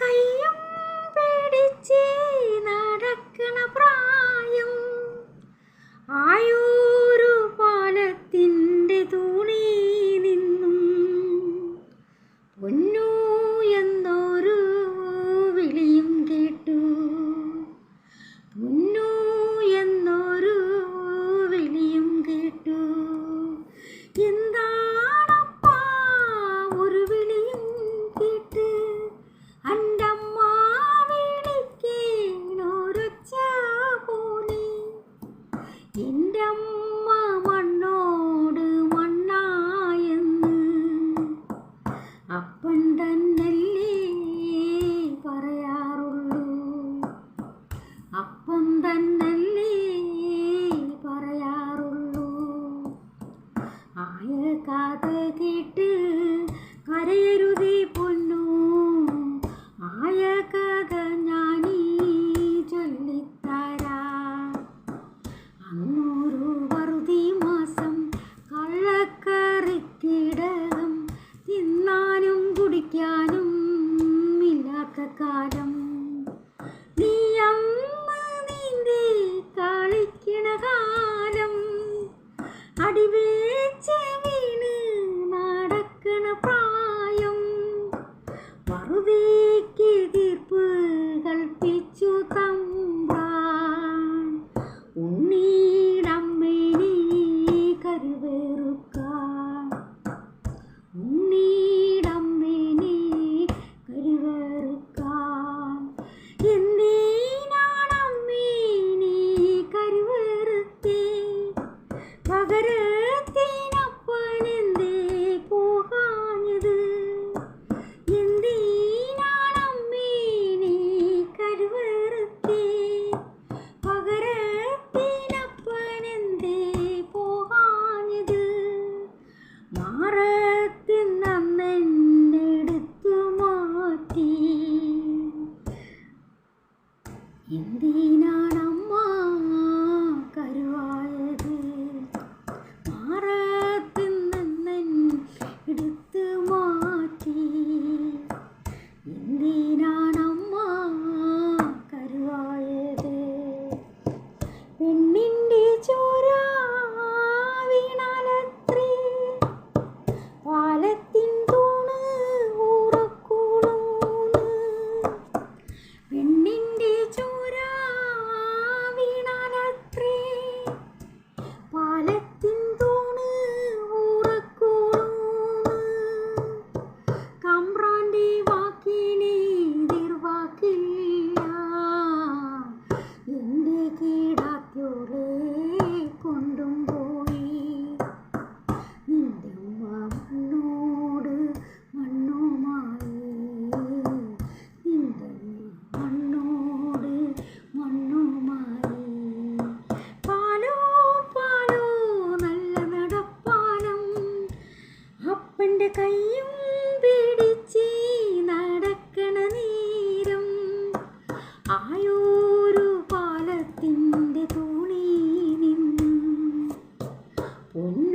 കയ്യും പിടിച്ച് നടക്കണ പ്രായം. ആയൂരു പാലത്തിന്റെ തൂണി നിന്നും പൊന്നു എന്നൊരു വിളിയും കേട്ടു. പൊന്നു എന്നൊരു വിളിയും കേട്ടു. എന്താണപ്പാ കഥ കേട്ട് കരയരുതേ പൊന്നു. ആയ കഥ ഞാനീ ചൊല്ലിത്തരാ. അന്നൊരു വറുതി മാസം കള്ളക്കറിക്കിടകം തിന്നാനും കുടിക്കാനും ഇല്ലാത്ത കാലം. നീ അന്ന് നീന്തി കളിക്കണ കാലം. അടിവേച്ച് കൽപ്പിച്ചു തമ്പ്രാൻ പാലത്തിന്റെ തൂണി നിന്നും പൊന്നു